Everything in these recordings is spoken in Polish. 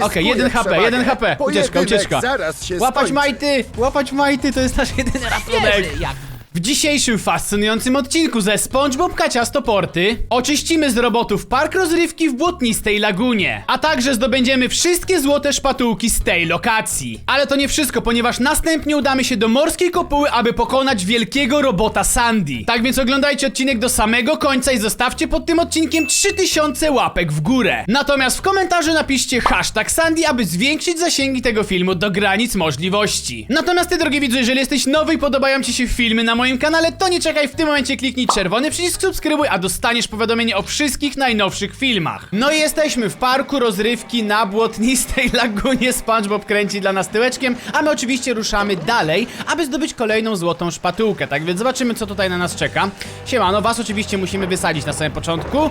Okej, jeden HP, przewagę. jeden HP. Ucieczka, Pojedynek ucieczka. Zaraz się Łapać skończy. majty! Łapać majty, to jest nasz jedyny ratunek. Jak W dzisiejszym fascynującym odcinku ze SpongeBob Kaciasto Porty oczyścimy z robotów park rozrywki w błotnistej lagunie, a także zdobędziemy wszystkie złote szpatułki z tej lokacji. Ale to nie wszystko, ponieważ następnie udamy się do morskiej kopuły, aby pokonać wielkiego robota Sandy. Tak więc oglądajcie odcinek do samego końca i zostawcie pod tym odcinkiem 3000 łapek w górę. Natomiast w komentarzu napiszcie hashtag Sandy, aby zwiększyć zasięgi tego filmu do granic możliwości. Natomiast ty, drogi widzu, jeżeli jesteś nowy i podobają ci się filmy na moim kanale, to nie czekaj, w tym momencie kliknij czerwony przycisk subskrybuj, a dostaniesz powiadomienie o wszystkich najnowszych filmach. No i jesteśmy w parku rozrywki na błotnistej lagunie. SpongeBob kręci dla nas tyłeczkiem, a my oczywiście ruszamy dalej, aby zdobyć kolejną złotą szpatułkę. Tak więc zobaczymy, co tutaj na nas czeka. Siemano, was oczywiście musimy wysadzić na samym początku.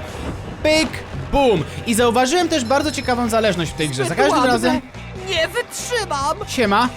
Pyk, bum. I zauważyłem też bardzo ciekawą zależność w tej grze. Za każdym razem... Nie wytrzymam! Siema.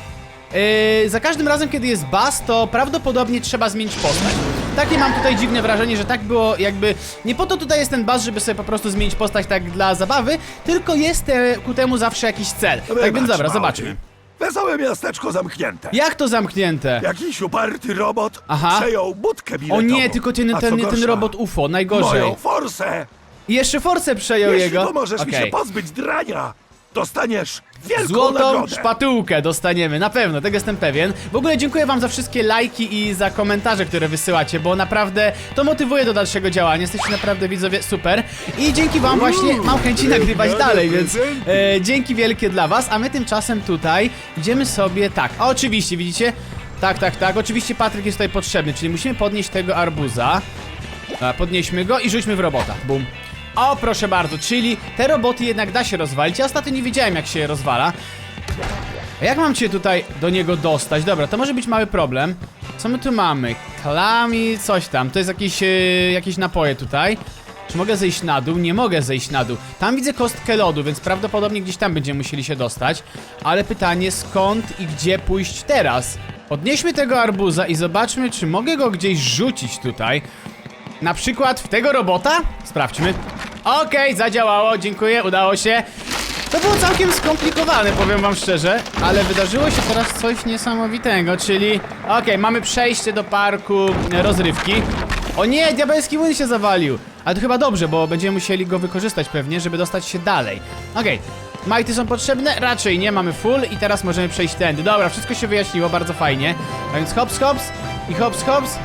Yy, za każdym razem, kiedy jest bas, to prawdopodobnie trzeba zmienić postać. Takie mam tutaj dziwne wrażenie, że tak było jakby... Nie po to tutaj jest ten bas, żeby sobie po prostu zmienić postać tak dla zabawy, tylko jest e, ku temu zawsze jakiś cel. Tak więc dobra, Małpi. zobaczmy. Wesołe miasteczko zamknięte. Jak to zamknięte? Jakiś uparty robot Aha. przejął budkę O biletową. nie, tylko ten, A co ten, ten gorsza, robot UFO, najgorzej. Moją forsę! I jeszcze Force przejął Jeśli jego. pomożesz mi się pozbyć drania, dostaniesz wielką Złotą nagrodę. szpatułkę dostaniemy, na pewno, tego jestem pewien. W ogóle dziękuję wam za wszystkie lajki i za komentarze, które wysyłacie, bo naprawdę to motywuje do dalszego działania. Jesteście naprawdę widzowie super. I dzięki wam właśnie mam chęci nagrywać dalej, więc e, dzięki wielkie dla was. A my tymczasem tutaj idziemy sobie tak. A oczywiście, widzicie? Tak, tak, tak. Oczywiście Patryk jest tutaj potrzebny, czyli musimy podnieść tego arbuza. A, Podnieśmy go i rzućmy w robota. Bum. O, proszę bardzo, czyli te roboty jednak da się rozwalić. Ja ostatnio nie wiedziałem, jak się je rozwala. A jak mam cię tutaj do niego dostać? Dobra, to może być mały problem. Co my tu mamy? Klami, coś tam. To jest jakieś, e, jakieś napoje tutaj. Czy mogę zejść na dół? Nie mogę zejść na dół. Tam widzę kostkę lodu, więc prawdopodobnie gdzieś tam będziemy musieli się dostać. Ale pytanie, skąd i gdzie pójść teraz? Podnieśmy tego arbuza i zobaczmy, czy mogę go gdzieś rzucić tutaj. Na przykład w tego robota? Sprawdźmy. Okej, zadziałało, dziękuję, udało się. To było całkiem skomplikowane, powiem wam szczerze, ale wydarzyło się teraz coś niesamowitego, czyli... Okej, mamy przejście do parku e, rozrywki. O nie, diabelski młyn się zawalił. Ale to chyba dobrze, bo będziemy musieli go wykorzystać pewnie, żeby dostać się dalej. Okej, majty są potrzebne? Raczej nie, mamy full i teraz możemy przejść tędy. Dobra, wszystko się wyjaśniło, bardzo fajnie. A więc hops, hops i hops, hops.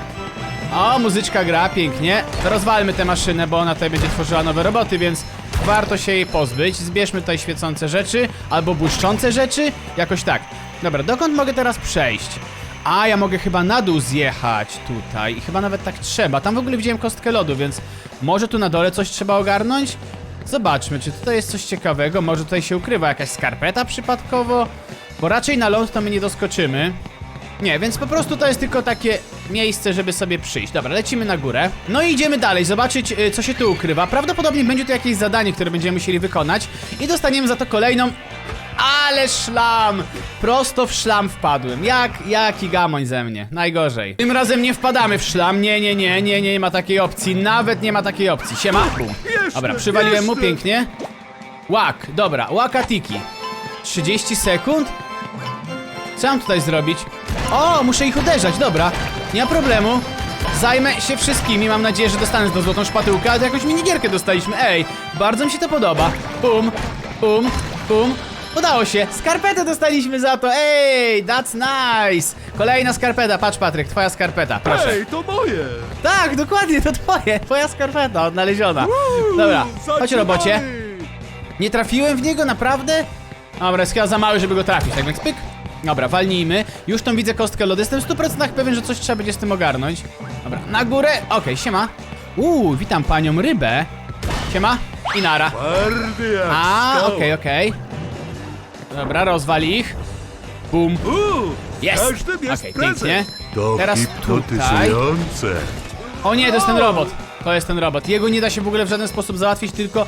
O, muzyczka gra, pięknie. Rozwalmy tę maszynę, bo ona tutaj będzie tworzyła nowe roboty, więc warto się jej pozbyć. Zbierzmy tutaj świecące rzeczy, albo błyszczące rzeczy, jakoś tak. Dobra, dokąd mogę teraz przejść? A, ja mogę chyba na dół zjechać tutaj i chyba nawet tak trzeba. Tam w ogóle widziałem kostkę lodu, więc może tu na dole coś trzeba ogarnąć? Zobaczmy, czy tutaj jest coś ciekawego. Może tutaj się ukrywa jakaś skarpeta przypadkowo? Bo raczej na ląd to my nie doskoczymy. Nie, więc po prostu to jest tylko takie miejsce, żeby sobie przyjść. Dobra, lecimy na górę. No i idziemy dalej, zobaczyć y, co się tu ukrywa. Prawdopodobnie będzie to jakieś zadanie, które będziemy musieli wykonać i dostaniemy za to kolejną... Ale szlam! Prosto w szlam wpadłem. Jak, jaki gamoń ze mnie. Najgorzej. Tym razem nie wpadamy w szlam. Nie, nie, nie, nie, nie ma takiej opcji. Nawet nie ma takiej opcji. Siema. Dobra, przywaliłem mu pięknie. Łak, dobra, łakatiki. 30 sekund? Co mam tutaj zrobić? O, muszę ich uderzać, dobra. Nie ma problemu. Zajmę się wszystkimi, mam nadzieję, że dostanę tą złotą szpatułkę, ale to jakąś minigierkę dostaliśmy. Ej, bardzo mi się to podoba. Bum, bum, bum. Udało się. Skarpetę dostaliśmy za to. Ej, that's nice. Kolejna skarpeta. Patrz, Patryk, twoja skarpeta. Proszę. Ej, to moje! Tak, dokładnie, to twoje. Twoja skarpeta odnaleziona. Dobra, chodź robocie. Nie trafiłem w niego, naprawdę? Dobra, jest chyba za mały, żeby go trafić, tak więc pyk. Dobra, walnijmy. Już tą widzę kostkę lodu. Jestem w 100% pewien, że coś trzeba będzie z tym ogarnąć. Dobra, na górę. Okej, siema. Uuu, witam panią rybę. Siema. I nara. A, okej, okej. Dobra, rozwali ich. Bum. Jest. Okej, prezent. pięknie. Teraz hipnotyzujące. O nie, to jest ten robot. To jest ten robot. Jego nie da się w ogóle w żaden sposób załatwić, tylko...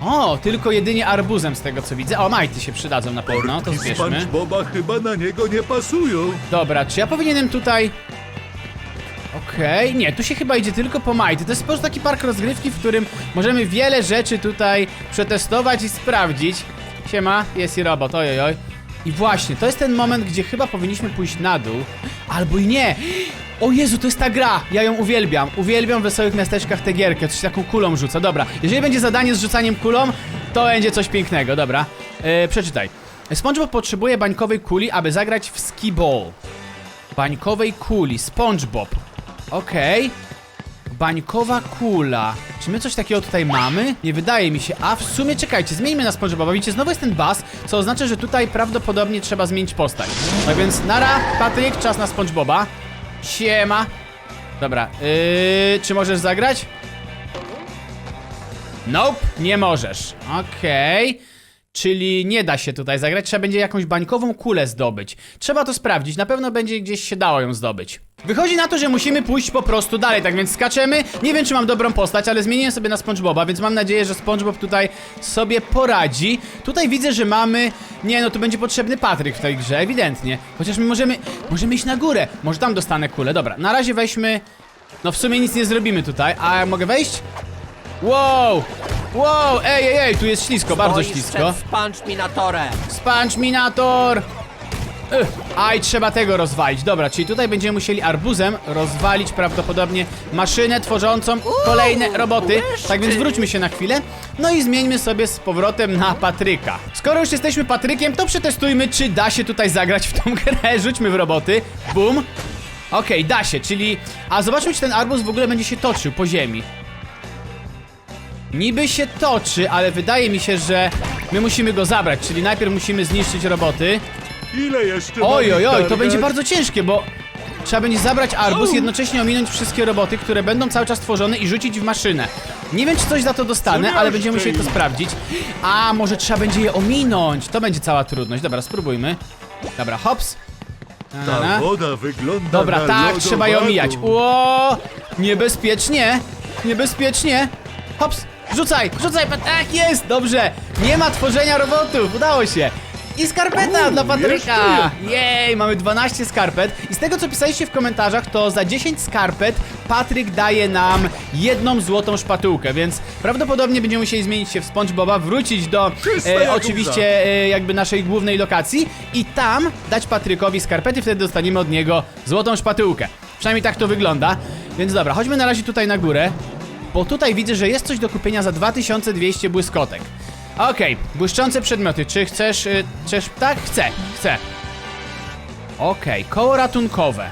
O, tylko jedynie arbuzem z tego co widzę. O, majty się przydadzą na pewno, to Portki zbierzmy. SpongeBoba chyba na niego nie pasują. Dobra, czy ja powinienem tutaj... Okej, nie, tu się chyba idzie tylko po majty. To jest po prostu taki park rozgrywki, w którym możemy wiele rzeczy tutaj przetestować i sprawdzić. siema, jest i robot, oj, oj. I właśnie, to jest ten moment, gdzie chyba powinniśmy pójść na dół, albo i nie. O Jezu, to jest ta gra! Ja ją uwielbiam. Uwielbiam w wesołych miasteczkach tę gierkę, coś taką kulą rzuca. Dobra, jeżeli będzie zadanie z rzucaniem kulą, to będzie coś pięknego, dobra. E, przeczytaj. SpongeBob potrzebuje bańkowej kuli, aby zagrać w ski ball. Bańkowej kuli, SpongeBob. Okej. Bańkowa kula. Czy my coś takiego tutaj mamy? Nie wydaje mi się. A w sumie czekajcie, zmieńmy na SpongeBoba. Widzicie, znowu jest ten bas, co oznacza, że tutaj prawdopodobnie trzeba zmienić postać. Tak więc nara, Patryk, czas na SpongeBoba. Siema. Dobra, yy, czy możesz zagrać? Nope, nie możesz. Okej. Czyli nie da się tutaj zagrać, trzeba będzie jakąś bańkową kulę zdobyć. Trzeba to sprawdzić, na pewno będzie gdzieś się dało ją zdobyć. Wychodzi na to, że musimy pójść po prostu dalej, tak więc skaczemy. Nie wiem, czy mam dobrą postać, ale zmieniłem sobie na SpongeBoba, więc mam nadzieję, że SpongeBob tutaj sobie poradzi. Tutaj widzę, że mamy... Nie, no tu będzie potrzebny Patryk w tej grze, ewidentnie. Chociaż my możemy... Możemy iść na górę. Może tam dostanę kulę. Dobra, na razie weźmy... No w sumie nic nie zrobimy tutaj, a mogę wejść? Wow! Wow! Ej, ej, ej, tu jest ślisko, bardzo Stoisz ślisko. przed Sponge Minatorem. Sponge Minator! Aj, trzeba tego rozwalić. Dobra, czyli tutaj będziemy musieli arbuzem rozwalić prawdopodobnie maszynę tworzącą kolejne roboty. Tak więc wróćmy się na chwilę. No i zmieńmy sobie z powrotem na Patryka. Skoro już jesteśmy Patrykiem, to przetestujmy, czy da się tutaj zagrać w tą grę. Rzućmy w roboty. Bum. Okej, da się, czyli... A zobaczmy, czy ten arbuz w ogóle będzie się toczył po ziemi. Niby się toczy, ale wydaje mi się, że my musimy go zabrać, czyli najpierw musimy zniszczyć roboty. Ile jeszcze Oj, oj, oj, to będzie bardzo ciężkie, bo trzeba będzie zabrać arbuz, jednocześnie ominąć wszystkie roboty, które będą cały czas tworzone i rzucić w maszynę. Nie wiem, czy coś za to dostanę, ale będziemy musieli to sprawdzić. A, może trzeba będzie je ominąć. To będzie cała trudność. Dobra, spróbujmy. Dobra, hops. Na, na, Ta na. woda wygląda Dobra, na tak, trzeba je lodowatą. omijać. Ło! Niebezpiecznie! Niebezpiecznie! Hops! Rzucaj! Rzucaj! pa- Tak jest! Dobrze! Nie ma tworzenia robotów! Udało się! I skarpeta U, dla Patryka! Jej! Mamy 12 skarpet. I z tego co pisaliście w komentarzach, to za 10 skarpet Patryk daje nam jedną złotą szpatułkę, więc prawdopodobnie będziemy musieli zmienić się w SpongeBoba, wrócić do e, oczywiście e, jakby naszej głównej lokacji i tam dać Patrykowi skarpety, wtedy dostaniemy od niego złotą szpatułkę. Przynajmniej tak to wygląda. Więc dobra, chodźmy na razie tutaj na górę, bo tutaj widzę, że jest coś do kupienia za 2200 błyskotek. Okej, błyszczące przedmioty. Czy chcesz, y, chcesz, tak? Chcę, chcę. Okej, koło ratunkowe.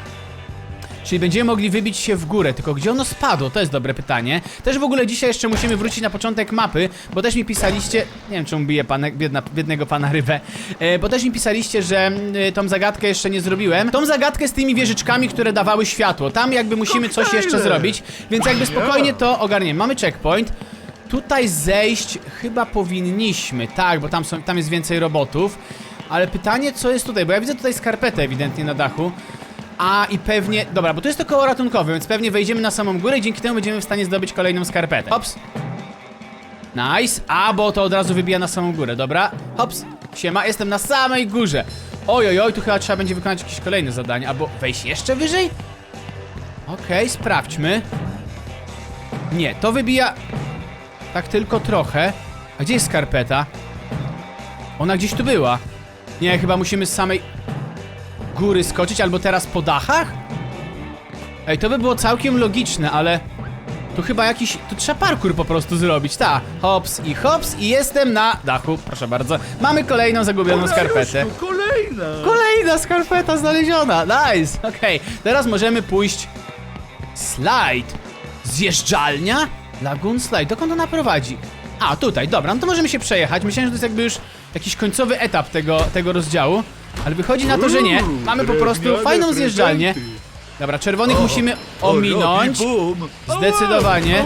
Czyli będziemy mogli wybić się w górę, tylko gdzie ono spadło? To jest dobre pytanie. Też w ogóle dzisiaj jeszcze musimy wrócić na początek mapy, bo też mi pisaliście, nie wiem czemu bije pana, biedna, biednego pana rybę, e, bo też mi pisaliście, że e, tą zagadkę jeszcze nie zrobiłem. Tą zagadkę z tymi wieżyczkami, które dawały światło. Tam jakby musimy coś jeszcze zrobić, więc jakby spokojnie to ogarniemy. Mamy checkpoint. Tutaj zejść chyba powinniśmy, tak, bo tam, są, tam jest więcej robotów. Ale pytanie, co jest tutaj, bo ja widzę tutaj skarpetę ewidentnie na dachu. A i pewnie, dobra, bo to jest to koło ratunkowe, więc pewnie wejdziemy na samą górę i dzięki temu będziemy w stanie zdobyć kolejną skarpetę. Hops. Nice. A, bo to od razu wybija na samą górę, dobra. Hops. Siema, jestem na samej górze. Oj, oj, tu chyba trzeba będzie wykonać jakieś kolejne zadanie, albo wejść jeszcze wyżej? Okej, sprawdźmy. Nie, to wybija... Tak tylko trochę. A gdzie jest skarpeta? Ona gdzieś tu była. Nie, chyba musimy z samej góry skoczyć, albo teraz po dachach? Ej, to by było całkiem logiczne, ale... Tu chyba jakiś... Tu trzeba parkour po prostu zrobić, ta. Hops i hops i jestem na dachu, proszę bardzo. Mamy kolejną zagubioną skarpetę. Kolejna! Kolejna skarpeta znaleziona, nice. Okej, teraz możemy pójść... Slide. Zjeżdżalnia? Lagoon Slide, dokąd ona prowadzi? A, tutaj, dobra, no to możemy się przejechać. Myślałem, że to jest jakby już jakiś końcowy etap tego, tego rozdziału. Ale wychodzi na to, że nie. Mamy po prostu fajną zjeżdżalnię. Dobra, czerwonych musimy ominąć. Zdecydowanie.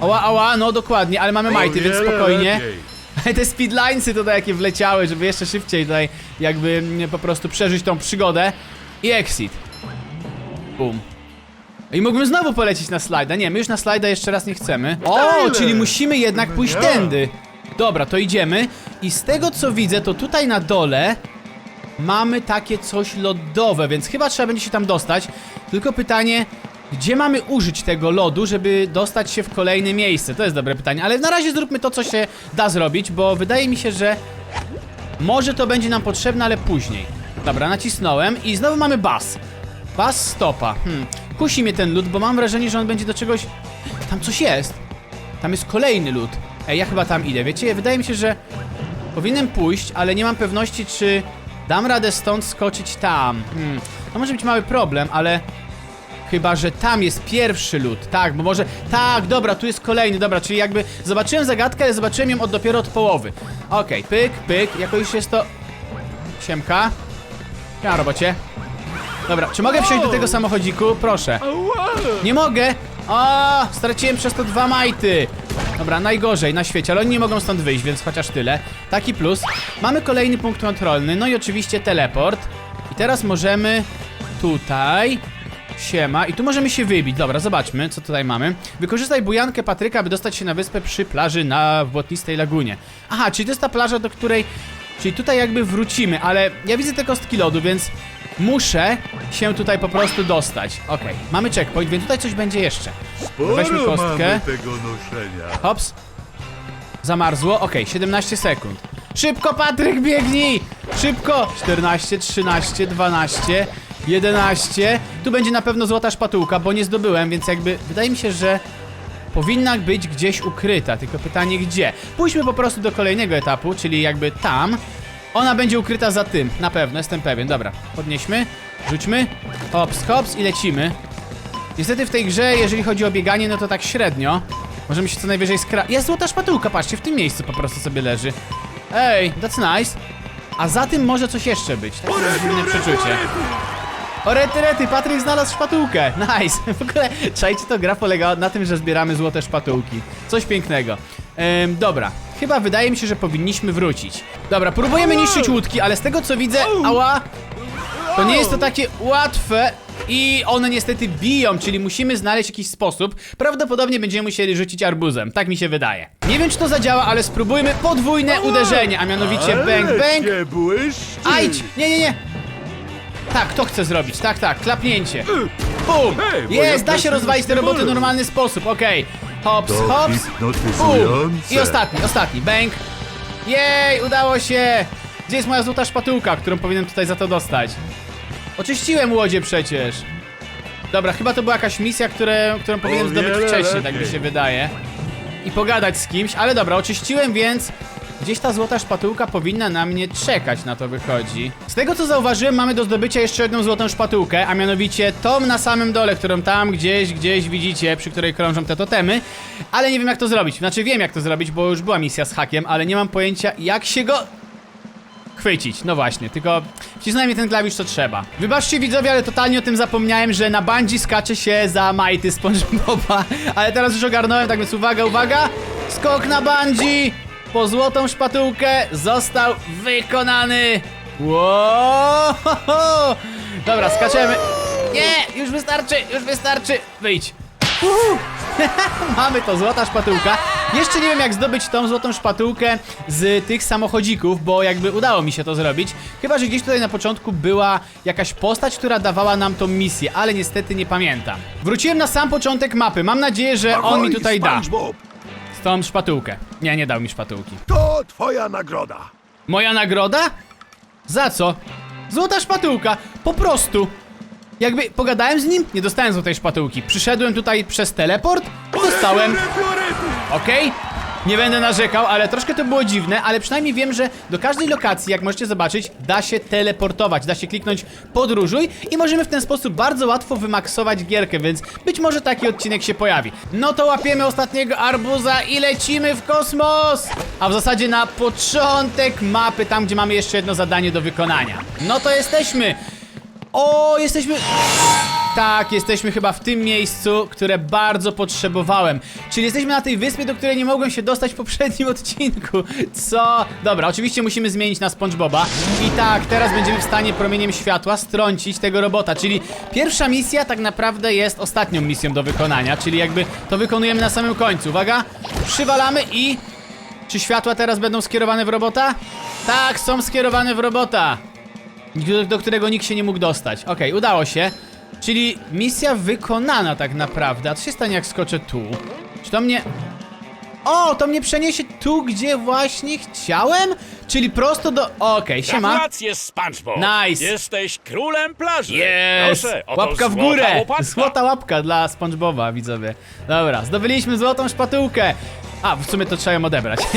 ała. Ała, no dokładnie, ale mamy majty, więc spokojnie. Te speedlinesy tutaj jakie wleciały, żeby jeszcze szybciej tutaj jakby mm, po prostu przeżyć tą przygodę. I exit. Boom. I mógłbym znowu polecieć na slajda. Nie, my już na slajda jeszcze raz nie chcemy. O, czyli musimy jednak pójść tędy. Dobra, to idziemy. I z tego co widzę, to tutaj na dole mamy takie coś lodowe, więc chyba trzeba będzie się tam dostać. Tylko pytanie, gdzie mamy użyć tego lodu, żeby dostać się w kolejne miejsce? To jest dobre pytanie, ale na razie zróbmy to, co się da zrobić, bo wydaje mi się, że Może to będzie nam potrzebne, ale później. Dobra, nacisnąłem i znowu mamy bas. Bas stopa. Hmm. Kusi mnie ten lód, bo mam wrażenie, że on będzie do czegoś... Tam coś jest. Tam jest kolejny lód. Ej, ja chyba tam idę, wiecie? Wydaje mi się, że powinienem pójść, ale nie mam pewności, czy dam radę stąd skoczyć tam. Hmm. To może być mały problem, ale... Chyba, że tam jest pierwszy lód. Tak, bo może... Tak, dobra, tu jest kolejny, dobra, czyli jakby zobaczyłem zagadkę, ale zobaczyłem ją od dopiero od połowy. Okej, pyk, pyk, jako już jest to... Siemka. Ja robocie. Dobra, czy mogę wsiąść do tego samochodziku? Proszę. Nie mogę! O, straciłem przez to dwa majty. Dobra, najgorzej na świecie, ale oni nie mogą stąd wyjść, więc chociaż tyle. Taki plus. Mamy kolejny punkt kontrolny, no i oczywiście teleport. I teraz możemy tutaj. Siema. I tu możemy się wybić. Dobra, zobaczmy, co tutaj mamy. Wykorzystaj bujankę Patryka, by dostać się na wyspę przy plaży na błotnistej lagunie. Aha, czyli to jest ta plaża, do której... Czyli tutaj jakby wrócimy, ale ja widzę te kostki lodu, więc muszę się tutaj po prostu dostać. Okej, mamy checkpoint, więc tutaj coś będzie jeszcze. Weźmy Sporo kostkę. mamy tego noszenia. Hops. Zamarzło. Okej, 17 sekund. Szybko, Patryk, biegnij! Szybko! 14, 13, 12, 11. Tu będzie na pewno złota szpatułka, bo nie zdobyłem, więc jakby wydaje mi się, że powinna być gdzieś ukryta. Tylko pytanie gdzie? Pójdźmy po prostu do kolejnego etapu, czyli jakby tam. Ona będzie ukryta za tym, na pewno, jestem pewien. Dobra, podnieśmy, rzućmy. Hops, hops i lecimy. Niestety w tej grze, jeżeli chodzi o bieganie, no to tak średnio. Możemy się co najwyżej skra... Jest złota szpatułka, patrzcie, w tym miejscu po prostu sobie leży. Ej, that's nice. A za tym może coś jeszcze być. Takie dziwne przeczucie. O rety, rety, Patryk znalazł szpatułkę. Nice. W ogóle, czajcie, to gra polega na tym, że zbieramy złote szpatułki. Coś pięknego. Ym, dobra, chyba wydaje mi się, że powinniśmy wrócić. Dobra, próbujemy niszczyć łódki, ale z tego co widzę... Ała! To nie jest to takie łatwe i one niestety biją, czyli musimy znaleźć jakiś sposób. Prawdopodobnie będziemy musieli rzucić arbuzem, tak mi się wydaje. Nie wiem czy to zadziała, ale spróbujmy podwójne uderzenie, a mianowicie bang bang. Ajdź! Nie, nie, nie! Tak, to chcę zrobić, tak, tak, klapnięcie. Bum! Hej, moja Jest, da się rozwalić te roboty w normalny sposób, okej. Hops, hops. Bum! I ostatni, ostatni, bang. Jej, udało się! Gdzie jest moja złota szpatułka, którą powinienem tutaj za to dostać? Oczyściłem łodzie przecież. Dobra, chyba to była jakaś misja, które, którą powinienem zdobyć wcześniej, tak mi się wydaje. I pogadać z kimś, ale dobra, oczyściłem, więc gdzieś ta złota szpatułka powinna na mnie czekać, na to wychodzi. Z tego co zauważyłem, mamy do zdobycia jeszcze jedną złotą szpatułkę, a mianowicie tą na samym dole, którą tam gdzieś, gdzieś widzicie, przy której krążą te totemy. Ale nie wiem jak to zrobić, znaczy wiem jak to zrobić, bo już była misja z hakiem, ale nie mam pojęcia jak się go chwycić. No właśnie, tylko wcisnąłem mi ten klawisz co trzeba. Wybaczcie widzowie, ale totalnie o tym zapomniałem, że na bandzi skacze się za majty SpongeBoba. Ale teraz już ogarnąłem, tak więc uwaga, uwaga! Skok na bandzi! Po złotą szpatułkę został wykonany! Wow! Dobra, skaczemy. Nie, już wystarczy, już wystarczy. Wyjdź. Mamy to, złota szpatułka. Jeszcze nie wiem jak zdobyć tą złotą szpatułkę z tych samochodzików, bo jakby udało mi się to zrobić. Chyba, że gdzieś tutaj na początku była jakaś postać, która dawała nam tą misję, ale niestety nie pamiętam. Wróciłem na sam początek mapy, mam nadzieję, że on mi tutaj da. Tą szpatułkę. Nie, nie dał mi szpatułki. To twoja nagroda. Moja nagroda? Za co? Złota szpatułka, po prostu. Jakby pogadałem z nim, nie dostałem złotej szpatułki. Przyszedłem tutaj przez teleport, dostałem. Okej? Nie będę narzekał, ale troszkę to było dziwne, ale przynajmniej wiem, że do każdej lokacji, jak możecie zobaczyć, da się teleportować, da się kliknąć podróżuj i możemy w ten sposób bardzo łatwo wymaksować gierkę, więc być może taki odcinek się pojawi. No to łapiemy ostatniego arbuza i lecimy w kosmos! A w zasadzie na początek mapy, tam gdzie mamy jeszcze jedno zadanie do wykonania. No to jesteśmy! O, jesteśmy... Tak, jesteśmy chyba w tym miejscu, które bardzo potrzebowałem. Czyli jesteśmy na tej wyspie, do której nie mogłem się dostać w poprzednim odcinku. Co? Dobra, oczywiście musimy zmienić na SpongeBoba. I tak, teraz będziemy w stanie promieniem światła strącić tego robota. Czyli pierwsza misja tak naprawdę jest ostatnią misją do wykonania. Czyli jakby to wykonujemy na samym końcu. Uwaga, przywalamy i... Czy światła teraz będą skierowane w robota? Tak, są skierowane w robota do, którego nikt się nie mógł dostać. Okej, udało się. Czyli misja wykonana tak naprawdę. A co się stanie jak skoczę tu? Czy to mnie... O, to mnie przeniesie tu, gdzie właśnie chciałem? Czyli prosto do... Okej, siema. Gratulacje, SpongeBob! Nice. Jesteś królem plaży! Jest! Proszę, Łapka w złota górę! łopatka. Złota łapka dla SpongeBoba, widzowie. Dobra, zdobyliśmy złotą szpatułkę. A, w sumie to trzeba ją odebrać.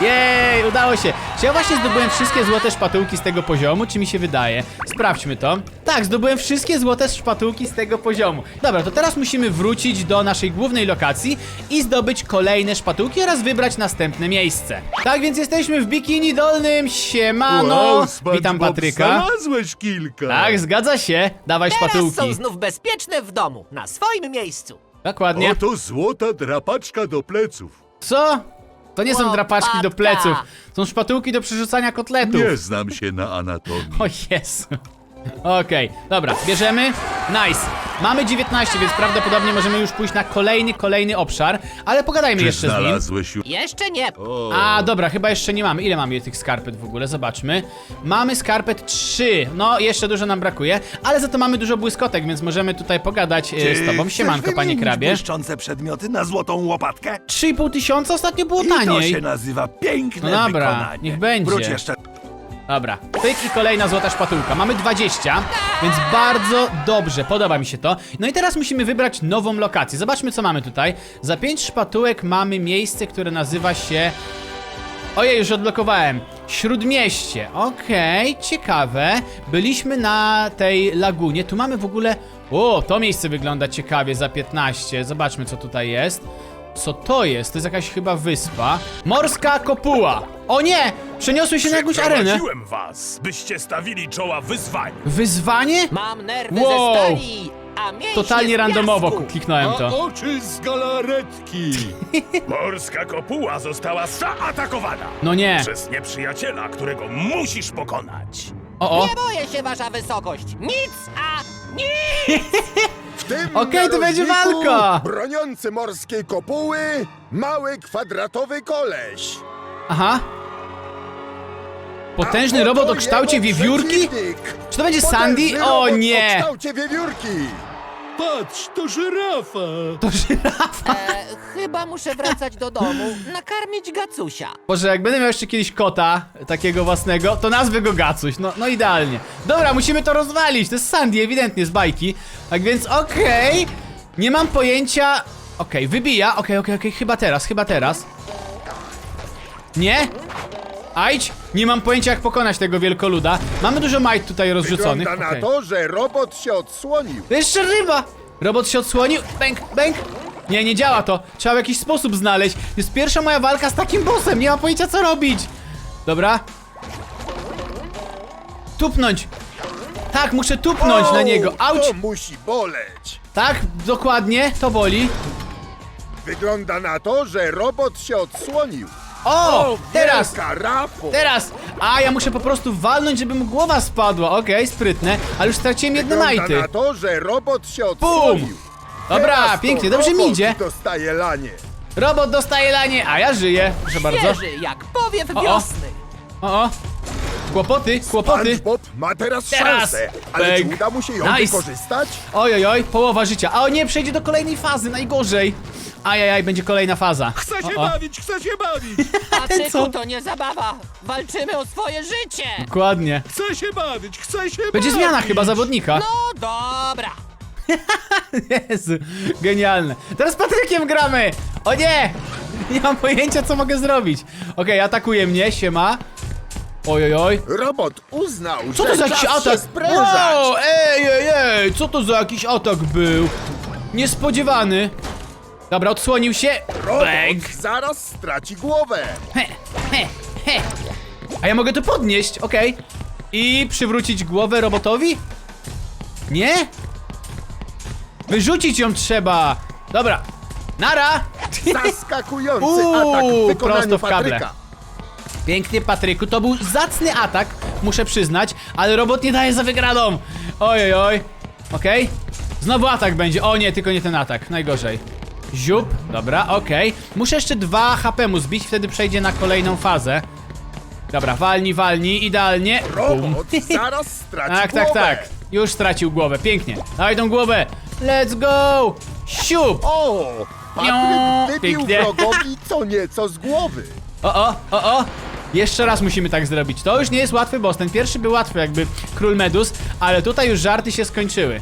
Jej, udało się. Czy ja właśnie zdobyłem wszystkie złote szpatułki z tego poziomu, czy mi się wydaje? Sprawdźmy to. Tak, zdobyłem wszystkie złote szpatułki z tego poziomu. Dobra, to teraz musimy wrócić do naszej głównej lokacji i zdobyć kolejne szpatułki oraz wybrać następne miejsce. Tak więc jesteśmy w Bikini Dolnym. Siemano. Wow, Witam Patryka. Znalazłeś kilka. Tak, zgadza się. Dawaj Teraz szpatułki. są znów bezpieczne w domu, na swoim miejscu. Dokładnie. Oto złota drapaczka do pleców. Co? To nie są drapaczki do pleców. Są szpatułki do przerzucania kotletów. Nie znam się na anatomii. O Jezu. Okej, dobra, bierzemy. Nice. Mamy 19, więc prawdopodobnie możemy już pójść na kolejny, kolejny obszar, ale pogadajmy Czy jeszcze z nim. znalazłeś już... Jeszcze nie. O, A, dobra, chyba jeszcze nie mamy. Ile mamy tych skarpet w ogóle? Zobaczmy. Mamy skarpet 3. No, jeszcze dużo nam brakuje, ale za to mamy dużo błyskotek, więc możemy tutaj pogadać e, z tobą. Chcesz Siemanko, panie wymienić krabie. błyszczące przedmioty na złotą łopatkę? 3,5 tysiąca ostatnio było I to taniej. się nazywa piękne No dobra, wykonanie. niech będzie. Wróć jeszcze. Dobra, pyk i kolejna złota szpatułka. Mamy 20, więc bardzo dobrze, podoba mi się to. No i teraz musimy wybrać nową lokację. Zobaczmy, co mamy tutaj. Za 5 szpatułek mamy miejsce, które nazywa się... Ojej, już odblokowałem. Śródmieście. Okej, ciekawe. Byliśmy na tej lagunie. Tu mamy w ogóle... O, to miejsce wygląda ciekawie za 15. Zobaczmy, co tutaj jest. Co to jest? To jest jakaś chyba wyspa. Morska kopuła. O nie! Przeniosły się na jakąś arenę. Przyprowadziłem was, byście stawili czoła wyzwań. Wyzwanie? Mam nerwy Wow. ze stali, a mięśnie Totalnie z randomowo piasku. kliknąłem to. oczy z galaretki. Morska kopuła została zaatakowana No nie. przez nieprzyjaciela, którego musisz pokonać. O, o. Nie boję się, wasza wysokość. Nic, a nic! W tym Okej, to będzie narożniku, walka. Broniący morskiej kopuły, mały kwadratowy koleś. Aha. Potężny robot o kształcie wiewiórki? Czy to będzie Sandy? O nie! kształcie wiewiórki. Patrz, to żyrafa. To żyrafa. E, chyba muszę wracać do domu, nakarmić gacusia. Boże, jak będę miał jeszcze kiedyś kota, takiego własnego, to nazwę go Gacuś. No, no idealnie. Dobra, musimy to rozwalić. To jest Sandy, ewidentnie z bajki. Tak więc okej. Nie mam pojęcia... Okej, wybija. Okej, okej, okej. Chyba teraz, chyba teraz. Nie? Ajdź! Nie mam pojęcia jak pokonać tego wielkoluda. Mamy dużo majt tutaj rozrzuconych. Wygląda na Okej. to, że robot się odsłonił. Jeszcze ryba! Robot się odsłonił. Bęk, bęk. Nie, nie działa to. Trzeba w jakiś sposób znaleźć. To jest pierwsza moja walka z takim bossem. Nie mam pojęcia co robić. Dobra. Tupnąć. Tak, muszę tupnąć na niego. Auć! To musi boleć. Tak, dokładnie. To boli. Wygląda na to, że robot się odsłonił. O! Teraz! Teraz! A, ja muszę po prostu walnąć, żeby mu głowa spadła. Okej, sprytne. Ale już straciłem jedne majty. na to, że robot się odsłonił. Dobra, Teraz to pięknie, dobrze mi robot idzie. dostaje lanie. Robot dostaje lanie, a ja żyję. Proszę bardzo. Jak powiew O, o. wiosny. O, o. Kłopoty, kłopoty. SpongeBob ma teraz, Teraz. szansę, ale Bęk. czy uda mu się ją Nice. wykorzystać? Oj, oj, oj, połowa życia. A o nie, przejdzie do kolejnej fazy, najgorzej. Ajajaj, będzie kolejna faza. Chcę się O, o. bawić, chcę się bawić! Patyku, to nie zabawa. Walczymy o swoje życie. Dokładnie. Chcę się bawić, chcę się Będzie bawić! zmiana chyba zawodnika. No dobra. Jezu, genialne. Teraz z Patrykiem gramy! O nie! Nie mam pojęcia, co mogę zrobić. Okej, atakuje mnie, siema. Oj, oj. Robot uznał, Co że to za jakiś czas się atak? sprężać. Wow, ej, ej, ej, co to za jakiś atak był? Niespodziewany. Dobra, odsłonił się. Robot Bęk. zaraz straci głowę. He, he, he. A ja mogę to podnieść, okej. I przywrócić głowę robotowi? Nie? Wyrzucić ją trzeba. Dobra. Nara. Zaskakujący Uuu, atak w prosto wykonaniu w kable. Patryka. Pięknie, Patryku. To był zacny atak, muszę przyznać, ale robot nie daje za wygraną. Oj, oj. Okej. Znowu atak będzie. O nie, tylko nie ten atak. Najgorzej. Ziup. Dobra, okej. Muszę jeszcze 2 HP mu zbić, wtedy przejdzie na kolejną fazę. Dobra, walni, walni, idealnie. Robot zaraz straci Tak, głowę. tak, tak. Już stracił głowę, pięknie. Dawaj tą głowę. Let's go! Siup! O, Patryk wybił Pięknie. wrogowi co nieco z głowy. O, o, o, o! Jeszcze raz musimy tak zrobić. To już nie jest łatwy boss. Ten pierwszy był łatwy, jakby król medus, ale tutaj już żarty się skończyły.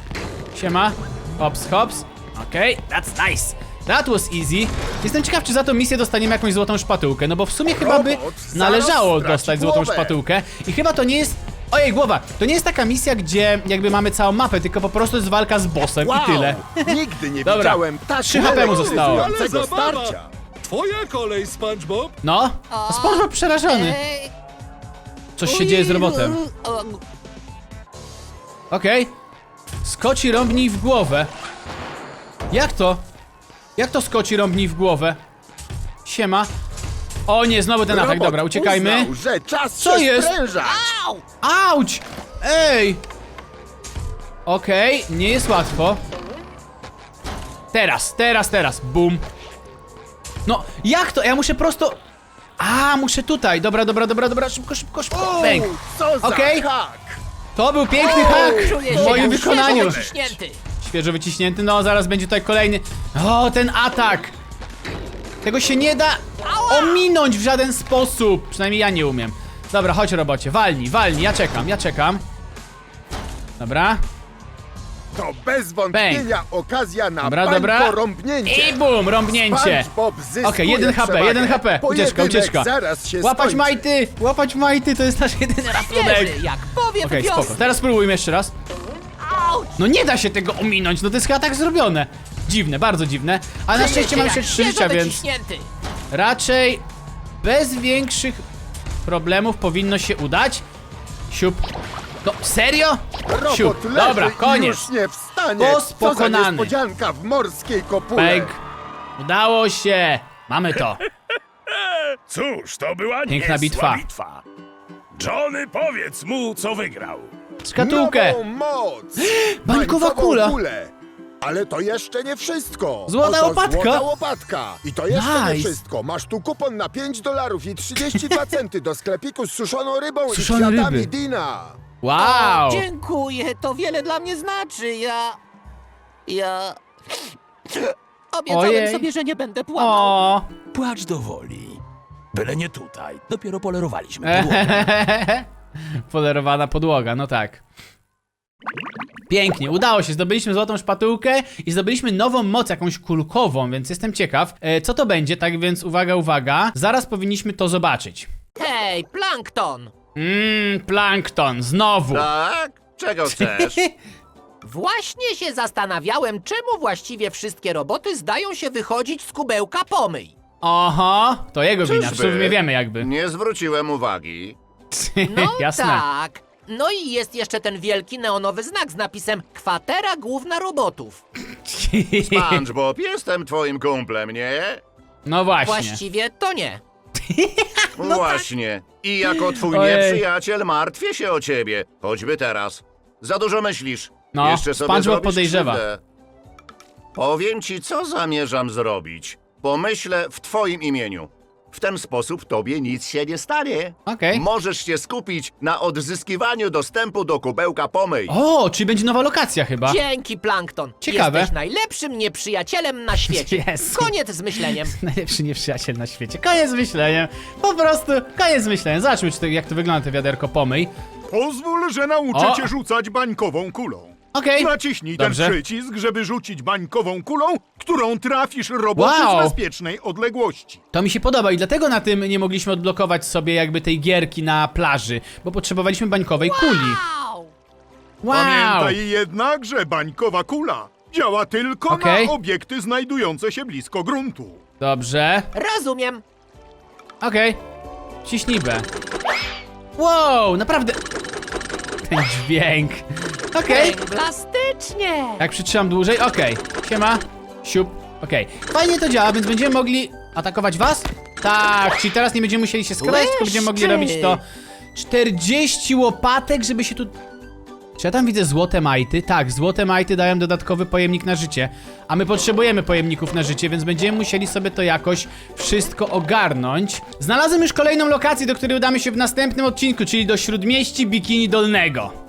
Siema. Hops, hops. Okej, that's nice. That was easy. Jestem ciekaw, czy za tą misję dostaniemy jakąś złotą szpatułkę, no bo w sumie chyba by należało dostać złotą szpatułkę. I chyba to nie jest... Ojej, głowa! To nie jest taka misja, gdzie jakby mamy całą mapę, tylko po prostu jest walka z bossem Wow, i tyle. Nigdy nie Dobra, widziałem tak trzy HP mu zostało. Ale starcia. Twoja kolej, SpongeBob. No, O. SpongeBob przerażony. Ej, Coś się dzieje z robotem. o, Okej. Skoci rąbnij w głowę. Jak to? Jak to skoci rąbnij w głowę? Siema. O nie, znowu ten atak. Robot Dobra, uciekajmy. Uznał, że czas Co się jest? sprężać. Au! Auć! Ej! Okej, nie jest łatwo. Teraz, teraz, teraz. Bum. No, jak to? Ja muszę prosto... A, muszę tutaj. Dobra, dobra, dobra, dobra. Szybko, szybko, szybko. Bęk. Co za Okej. hak. To był piękny hak Czuję w się moim jak wykonaniu. świeżo wyciśnięty. Świeżo wyciśnięty, no zaraz będzie tutaj kolejny. O, ten atak! Tego się nie da ominąć w żaden sposób. Przynajmniej ja nie umiem. Dobra, chodź robocie, walnij, walnij, ja czekam, ja czekam. Dobra. To bez wątpienia okazja na Dobra, dobra. rąbnięcie. I bum, rąbnięcie. SpongeBob zyskuje Okej, jeden HP, przewagę. jeden HP. Ucieczka, Pojedynek ucieczka. zaraz się Łapać skończy. majty, łapać majty, to jest nasz jedyny ratunek. Wieży, jak powiew Okej, wiosny. spoko. Teraz spróbujmy jeszcze raz. Auć! No nie da się tego ominąć, no to jest chyba tak zrobione. Dziwne, bardzo dziwne. Ale na szczęście się mam jeszcze trzy życia, więc raczej bez większych problemów powinno się udać. Siup. No, serio? Robot leży Dobra, i koniec. już nie wstanie. Boss Co za pokonany. niespodzianka w morskiej kopule. Pęk. Udało się. Mamy to. Cóż, to była Piękna niezła bitwa. bitwa. Johnny, powiedz mu, co wygrał. Szkatułkę. Nową moc. Bańkowa Bańkową kula. kulę. Ale to jeszcze nie wszystko. Złota Oto łopatka. Złota łopatka. I to jeszcze nie Nice. wszystko. Masz tu kupon na 5 dolarów i 32 centy do sklepiku z suszoną rybą Suszone i kwiatami ryby. Dina. Wow. O, dziękuję, to wiele dla mnie znaczy. Ja... Ja... Obiecałem Ojej. sobie, że nie będę płakał. O. Płacz do woli. Byle nie tutaj. Dopiero polerowaliśmy podłogę. Polerowana podłoga, no tak. Pięknie, udało się, zdobyliśmy złotą szpatułkę i zdobyliśmy nową moc, jakąś kulkową, więc jestem ciekaw, e, co to będzie, tak więc uwaga, uwaga, zaraz powinniśmy to zobaczyć. Hej, plankton! Mmm, plankton, znowu. Tak? Czego chcesz? Właśnie się zastanawiałem, czemu właściwie wszystkie roboty zdają się wychodzić z kubełka pomyj. Oho, to jego wina, w Czyżby? sumie wiemy jakby. Nie zwróciłem uwagi. No Jasne. tak. No i jest jeszcze ten wielki neonowy znak z napisem Kwatera Główna Robotów. SpongeBob, jestem twoim kumplem, nie? No właśnie. Właściwie to nie. Właśnie. I jako twój Ojej. nieprzyjaciel martwię się o ciebie. Choćby teraz. Za dużo myślisz. No, Jeszcze sobie SpongeBob zrobisz podejrzewa. krzywdę. Powiem ci, co zamierzam zrobić. Pomyślę w twoim imieniu. W ten sposób tobie nic się nie stanie. Okej. Możesz się skupić na odzyskiwaniu dostępu do kubełka pomyj. O, czyli będzie nowa lokacja chyba. Dzięki, Plankton. Ciekawe. Jesteś najlepszym nieprzyjacielem na świecie. Jezu. Koniec z myśleniem. Najlepszy nieprzyjaciel na świecie. Koniec z myśleniem. Po prostu, koniec z myśleniem. Zobaczmy, czy to, jak to wygląda, to wiaderko pomyj. Pozwól, że nauczę O! cię rzucać bańkową kulą. Okej. Naciśnij Dobrze. ten przycisk, żeby rzucić bańkową kulą, którą trafisz roboty Wow. z bezpiecznej odległości. To mi się podoba i dlatego na tym nie mogliśmy odblokować sobie jakby tej gierki na plaży, bo potrzebowaliśmy bańkowej kuli. Au! Wow! Pamiętaj jednak, że bańkowa kula działa tylko Okej. na obiekty znajdujące się blisko gruntu. Dobrze. Rozumiem. Okej. Ciśnij B. Wow, naprawdę. Ten dźwięk. Okej. Plastycznie. Jak przytrzymam dłużej, okej. Siema. Siup. Okej. Fajnie to działa, więc będziemy mogli atakować was? Tak, czyli teraz nie będziemy musieli się skrać, tylko będziemy mogli Błyszczy. robić to 40 łopatek, żeby się tu... Czy ja tam widzę złote majty? Tak, złote majty dają dodatkowy pojemnik na życie. A my potrzebujemy pojemników na życie, więc będziemy musieli sobie to jakoś wszystko ogarnąć. Znalazłem już kolejną lokację, do której udamy się w następnym odcinku, czyli do Śródmieści Bikini Dolnego.